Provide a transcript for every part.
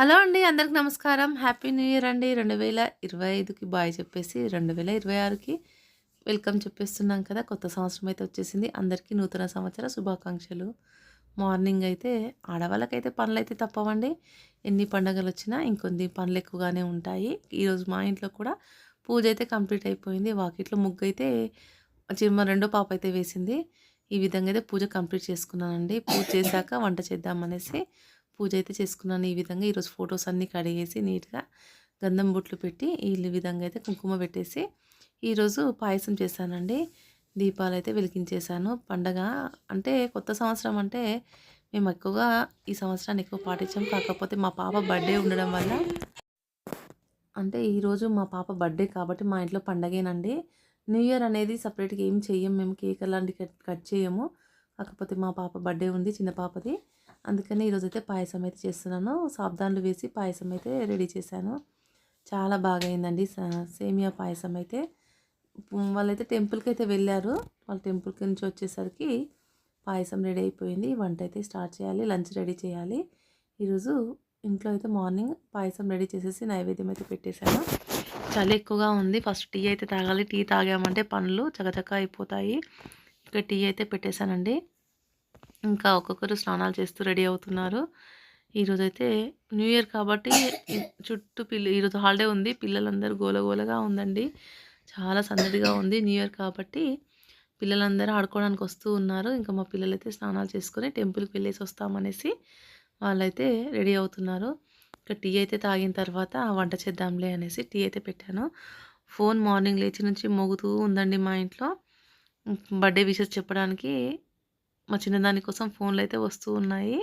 Hello అండి అందరికి నమస్కారం. హ్యాపీ న్యూ ఇయర్ అండి. రెండు వేల ఇరవై ఐదుకి బాయ్ చెప్పేసి రెండు వేల ఇరవై ఆరుకి వెల్కమ్ చెప్పేస్తున్నాం కదా. కొత్త సంవత్సరం అయితే వచ్చేసింది. అందరికీ నూతన సంవత్సర శుభాకాంక్షలు. మార్నింగ్ అయితే ఆడవాళ్ళకైతే పనులు అయితే తప్పవండి. ఎన్ని పండుగలు వచ్చినా ఇంకొన్ని పనులు ఎక్కువగానే ఉంటాయి. ఈరోజు మా ఇంట్లో కూడా పూజ అయితే కంప్లీట్ అయిపోయింది. వాకిట్లో ముగ్గు అయితే చిమ్మ రెండో పాప అయితే వేసింది. ఈ విధంగా అయితే పూజ కంప్లీట్ చేసుకున్నానండి. పూజ చేశాక వంట చేద్దామనేసి పూజ అయితే చేసుకున్నాను. ఈ విధంగా ఈరోజు ఫొటోస్ అన్నీ కడిగేసి నీట్గా గంధం బొట్లు పెట్టి ఈ విధంగా అయితే కుంకుమ పెట్టేసి ఈరోజు పాయసం చేశానండి. దీపాలు అయితే వెలిగించేశాను. పండగ అంటే కొత్త సంవత్సరం అంటే మేము ఎక్కువగా ఈ సంవత్సరాన్ని ఎక్కువ పాటించాం. కాకపోతే మా పాప బర్త్డే ఉండడం వల్ల అంటే ఈరోజు మా పాప బర్త్డే కాబట్టి మా ఇంట్లో పండగేనండి. న్యూ ఇయర్ అనేది సపరేట్గా ఏం చెయ్యం. మేము కేక్ అలాంటి కట్ కట్ చేయము. కాకపోతే మా పాప బర్త్డే ఉంది చిన్న పాపది. అందుకని ఈరోజు అయితే పాయసం అయితే చేస్తున్నాను. సాబ్దాన్లు వేసి పాయసం అయితే రెడీ చేశాను. చాలా బాగా అయిందండి సేమియా పాయసం అయితే. వాళ్ళైతే టెంపుల్కి అయితే వెళ్ళారు. వాళ్ళ టెంపుల్కి నుంచి వచ్చేసరికి పాయసం రెడీ అయిపోయింది. వంట అయితే స్టార్ట్ చేయాలి లంచ్ రెడీ చేయాలి. ఈరోజు ఇంట్లో అయితే మార్నింగ్ పాయసం రెడీ చేసేసి నైవేద్యం అయితే పెట్టేశాను. చలి ఎక్కువగా ఉంది. ఫస్ట్ టీ అయితే తాగాలి. టీ తాగామంటే పనులు చకచక అయిపోతాయి. ఇక టీ అయితే పెట్టేశానండి. ఇంకా ఒక్కొక్కరు స్నానాలు చేస్తూ రెడీ అవుతున్నారు. ఈరోజు అయితే న్యూ ఇయర్ కాబట్టి చుట్టూ పిల్ల ఈరోజు హాలిడే ఉంది. పిల్లలందరూ గోలగోలగా ఉందండి. చాలా సందడిగా ఉంది న్యూ ఇయర్ కాబట్టి. పిల్లలందరూ ఆడుకోవడానికి వస్తూ ఉన్నారు. ఇంకా మా పిల్లలైతే స్నానాలు చేసుకొని టెంపుల్కి వెళ్ళేసి వస్తామనేసి వాళ్ళైతే రెడీ అవుతున్నారు. ఇంకా టీ అయితే తాగిన తర్వాత వంట చేద్దాంలే అనేసి టీ అయితే పెట్టాను. ఫోన్ మార్నింగ్ లేచి నుంచి మోగుతూ ఉందండి మా ఇంట్లో. బర్త్డే విషెస్ చెప్పడానికి మా చిన్నదాని కోసం ఫోన్లు అయితే వస్తూ ఉన్నాయి.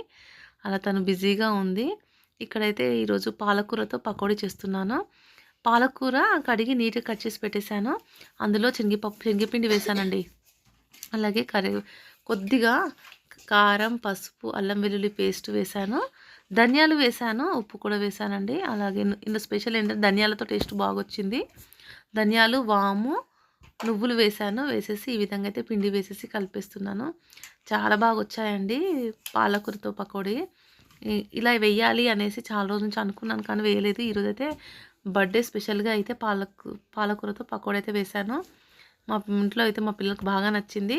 అలా తను బిజీగా ఉంది. ఇక్కడైతే ఈరోజు పాలకూరతో పకోడీ చేస్తున్నాను. పాలకూర కడిగి నీట్గా కట్ చేసి పెట్టేశాను. అందులో శనగపప్పు శనగపిండి వేశానండి. అలాగే కర్రీ కొద్దిగా కారం పసుపు అల్లం వెల్లుల్లి పేస్ట్ వేశాను. ధనియాలు వేశాను ఉప్పు కూడా వేశానండి. అలాగే ఇందులో స్పెషల్ ఏంటంటే ధనియాలతో టేస్ట్ బాగా వచ్చింది ధనియాలు వాము నువ్వులు వేశాను వేసేసి ఈ విధంగా అయితే పిండి వేసేసి కలిపేస్తున్నాను. చాలా బాగా వచ్చాయండి పాలకూరతో పకోడీ. ఇలా వెయ్యాలి అనేసి చాలా రోజు నుంచి అనుకున్నాను కానీ వేయలేదు. ఈరోజు అయితే బర్త్డే స్పెషల్గా అయితే పాలకు పాలకూరతో పకోడీ అయితే వేశాను మా ఇంట్లో అయితే మా పిల్లలకు బాగా నచ్చింది.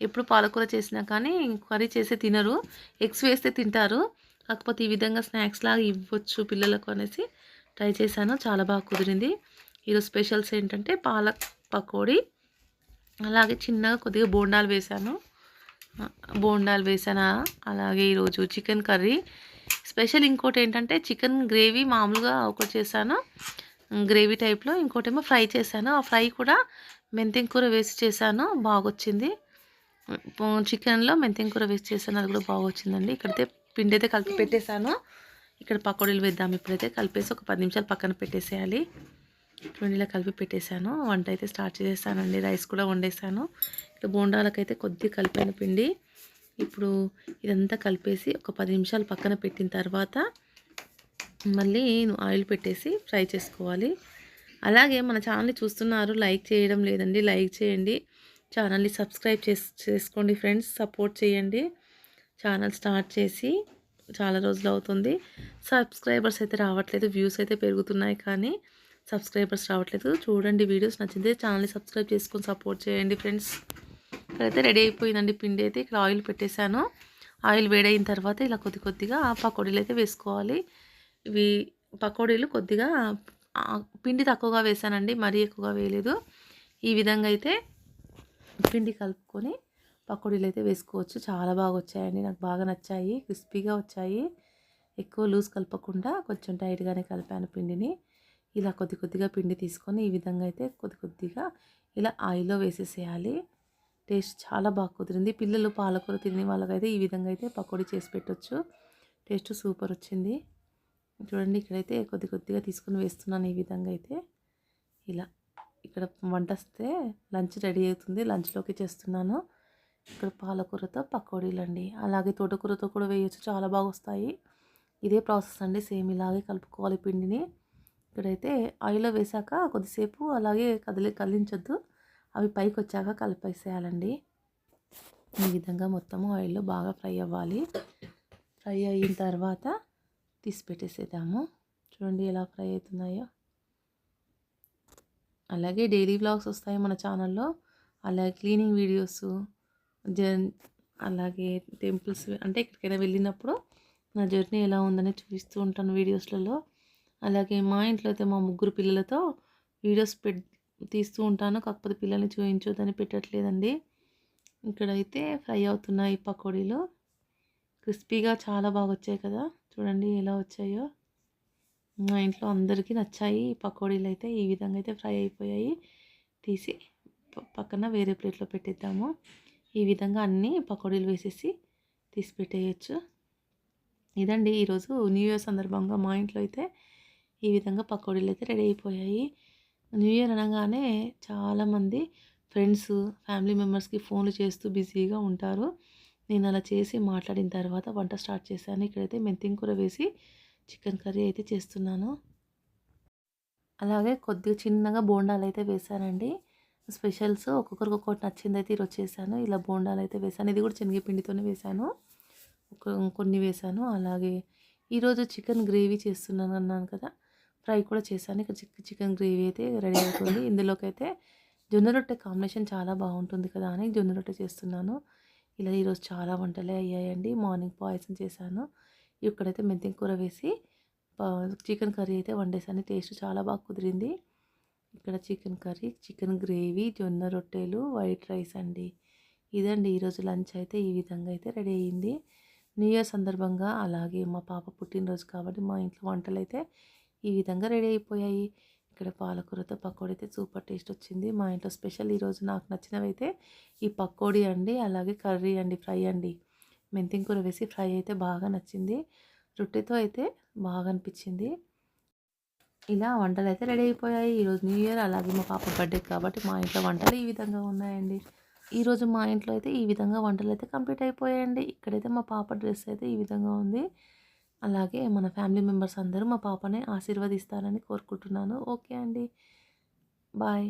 ఎప్పుడు పాలకూర చేసినా కానీ కర్రీ చేస్తే తినరు. ఎగ్స్ వేస్తే తింటారు. కాకపోతే ఈ విధంగా స్నాక్స్ లాగా ఇవ్వచ్చు పిల్లలకు అనేసి ట్రై చేశాను. చాలా బాగా కుదిరింది. ఈరోజు స్పెషల్స్ ఏంటంటే పాలక్ పకోడీ. అలాగే చిన్నగా కొద్దిగా బోండాలు వేశాను. బోండాలు వేసాను అలాగే ఈరోజు చికెన్ కర్రీ. స్పెషల్ ఇంకోటి ఏంటంటే చికెన్ గ్రేవీ మామూలుగా ఒకటి చేశాను. గ్రేవీ టైప్లో ఇంకోటేమో ఫ్రై చేశాను. ఆ ఫ్రై కూడా మెంతింకూర వేసి చేశాను. బాగొచ్చింది. చికెన్లో మెంతింకూర వేసి చేశాను. అది కూడా బాగొచ్చిందండి. ఇక్కడైతే పిండి అయితే కలిపి పెట్టేశాను. ఇక్కడ పకోడీలు వేద్దాం ఇప్పుడైతే. కలిపేసి ఒక పది నిమిషాలు పక్కన పెట్టేసేయాలి. పిండిలో కలిపి పెట్టేశాను. వంట అయితే స్టార్ట్ చేసేసానండి. రైస్ కూడా వండేసాను. ఇక్కడ బోండాలకైతే కొద్దిగా కలిపాను పిండి. ఇప్పుడు ఇదంతా కలిపేసి ఒక పది నిమిషాలు పక్కన పెట్టిన తర్వాత మళ్ళీ ఆయిల్ పెట్టేసి ఫ్రై చేసుకోవాలి. అలాగే మన ఛానల్ని చూస్తున్నారు లైక్ చేయడం లేదండి లైక్ చేయండి. ఛానల్ని సబ్స్క్రైబ్ చేస్ చేసుకోండి ఫ్రెండ్స్ సపోర్ట్ చేయండి. ఛానల్ స్టార్ట్ చేసి చాలా రోజులు అవుతుంది. సబ్స్క్రైబర్స్ అయితే రావట్లేదు వ్యూస్ అయితే పెరుగుతున్నాయి కానీ సబ్స్క్రైబర్స్ రావట్లేదు. చూడండి వీడియోస్ నచ్చితే ఛానల్ని సబ్స్క్రైబ్ చేసుకొని సపోర్ట్ చేయండి ఫ్రెండ్స్. ఇక్కడైతే రెడీ అయిపోయిందండి పిండి అయితే. ఇక్కడ ఆయిల్ పెట్టేశాను. ఆయిల్ వేడైన తర్వాత ఇలా కొద్ది కొద్దిగా పకోడీలు అయితే వేసుకోవాలి. ఇవి పకోడీలు కొద్దిగా పిండి తక్కువగా వేసానండి మరీ ఎక్కువగా వేయలేదు. ఈ విధంగా అయితే పిండి కలుపుకొని పకోడీలు అయితే వేసుకోవచ్చు. చాలా బాగా వచ్చాయండి. నాకు బాగా నచ్చాయి. క్రిస్పీగా వచ్చాయి. ఎక్కువ లూజ్ కలపకుండా కొంచెం టైట్గానే కలిపాను పిండిని. ఇలా కొద్ది కొద్దిగా పిండి తీసుకొని ఈ విధంగా అయితే కొద్ది కొద్దిగా ఇలా ఆయిల్లో వేసేసేయాలి. టేస్ట్ చాలా బాగా కుదిరింది. పిల్లలు పాలకూర తినే వాళ్ళకైతే ఈ విధంగా అయితే పకోడీ చేసి పెట్టొచ్చు. టేస్ట్ సూపర్ వచ్చింది. చూడండి ఇక్కడైతే కొద్ది కొద్దిగా తీసుకొని వేస్తున్నాను ఈ విధంగా అయితే. ఇలా ఇక్కడ వంట వస్తే లంచ్ రెడీ అవుతుంది. లంచ్లోకి చేస్తున్నాను. ఇక్కడ పాలకూరతో పకోడీలు అండి అలాగే తోటకూరతో కూడా వేయచ్చు. చాలా బాగా వస్తాయి. ఇదే ప్రాసెస్ అండి. సేమ్ ఇలాగే కలుపుకోవాలి పిండిని. ఇక్కడైతే ఆయిల్లో వేసాక కొద్దిసేపు అలాగే కదిలి కదిలించొద్దు. అవి పైకి వచ్చాక కలిపేసేయాలండి. ఈ విధంగా మొత్తము ఆయిల్లో బాగా ఫ్రై అవ్వాలి. ఫ్రై అయిన తర్వాత తీసి పెట్టేసేద్దాము. చూడండి ఎలా ఫ్రై అవుతున్నాయో. అలాగే డైలీ బ్లాగ్స్ వస్తాయి మన ఛానల్లో. అలాగే క్లీనింగ్ వీడియోస్ జన్ అలాగే టెంపుల్స్ అంటే ఎక్కడికైనా వెళ్ళినప్పుడు నా జర్నీ ఎలా ఉందని చూపిస్తూ ఉంటాను వీడియోస్లలో. అలాగే మా ఇంట్లో అయితే మా ముగ్గురు పిల్లలతో వీడియోస్ పెట్ తీస్తూ ఉంటాను. కాకపోతే పిల్లల్ని చూపించొద్దని పెట్టట్లేదండి. ఇక్కడైతే ఫ్రై అవుతున్నాయి పకోడీలు. క్రిస్పీగా చాలా బాగా వచ్చాయి కదా. చూడండి ఎలా వచ్చాయో. మా ఇంట్లో అందరికీ నచ్చాయి పకోడీలు అయితే. ఈ విధంగా అయితే ఫ్రై అయిపోయాయి. తీసి పక్కన వేరే ప్లేట్లో పెట్టేద్దాము. ఈ విధంగా అన్నీ పకోడీలు వేసేసి తీసి పెట్టేయచ్చు. ఇదండి ఈరోజు న్యూ ఇయర్ సందర్భంగా మా ఇంట్లో అయితే ఈ విధంగా పకోడీలు అయితే రెడీ అయిపోయాయి. న్యూ ఇయర్ అనగానే చాలామంది ఫ్రెండ్స్ ఫ్యామిలీ మెంబర్స్కి ఫోన్లు చేస్తూ బిజీగా ఉంటారు. నేను అలా చేసి మాట్లాడిన తర్వాత వంట స్టార్ట్ చేశాను. ఇక్కడైతే మెంతింకూర వేసి చికెన్ కర్రీ అయితే చేస్తున్నాను. అలాగే కొద్దిగా చిన్నగా బోండాలు అయితే వేశానండి. స్పెషల్స్ ఒక్కొక్కరికి ఒక్కొక్కటి నచ్చింది అయితే ఈరోజు చేశాను. ఇలా బోండాలు అయితే వేశాను. ఇది కూడా శనగపిండితోనే వేశాను. ఒక కొన్ని వేశాను. అలాగే ఈరోజు చికెన్ గ్రేవీ చేస్తున్నాను అన్నాను కదా. ఫ్రై కూడా చేశాను. ఇక్కడ చికెన్ గ్రేవీ అయితే రెడీ అవుతుంది ఇందులోకైతే జొన్న రొట్టె కాంబినేషన్ చాలా బాగుంటుంది కదా అని జొన్న రొట్టె చేస్తున్నాను. ఇలా ఈరోజు చాలా వంటలే అయ్యాయండి. మార్నింగ్ పాయసం చేశాను. ఇక్కడైతే మెంతి కూర వేసి చికెన్ కర్రీ అయితే వండేసాను టేస్ట్ చాలా బాగా కుదిరింది. ఇక్కడ చికెన్ కర్రీ చికెన్ గ్రేవీ జొన్న రొట్టెలు వైట్ రైస్ అండి. ఇదండి ఈరోజు లంచ్ అయితే ఈ విధంగా అయితే రెడీ అయ్యింది. న్యూ ఇయర్ సందర్భంగా అలాగే మా పాప పుట్టినరోజు కాబట్టి మా ఇంట్లో వంటలు అయితే ఈ విధంగా రెడీ అయిపోయాయి. ఇక్కడ పాలకూరతో పకోడీ అయితే సూపర్ టేస్ట్ వచ్చింది. మా ఇంట్లో స్పెషల్ ఈరోజు నాకు నచ్చినవి అయితే ఈ పకోడీ అండి అలాగే కర్రీ అండి ఫ్రై అండి. మెంతింకూర వేసి ఫ్రై అయితే బాగా నచ్చింది. రొట్టెతో అయితే బాగా అనిపించింది. ఇలా వంటలు అయితే రెడీ అయిపోయాయి. ఈరోజు న్యూ ఇయర్ అలాగే మా పాప బర్త్డే కాబట్టి మా ఇంట్లో వంటలు ఈ విధంగా ఉన్నాయండి. ఈరోజు మా ఇంట్లో అయితే ఈ విధంగా వంటలు అయితే కంప్లీట్ అయిపోయాయండి. ఇక్కడైతే మా పాప డ్రెస్ అయితే ఈ విధంగా ఉంది. అలాగే మన ఫ్యామిలీ మెంబర్స్ అందరూ మా పాపని ఆశీర్వదిస్తారని కోరుకుంటున్నాను. ఓకే అండి. బాయ్.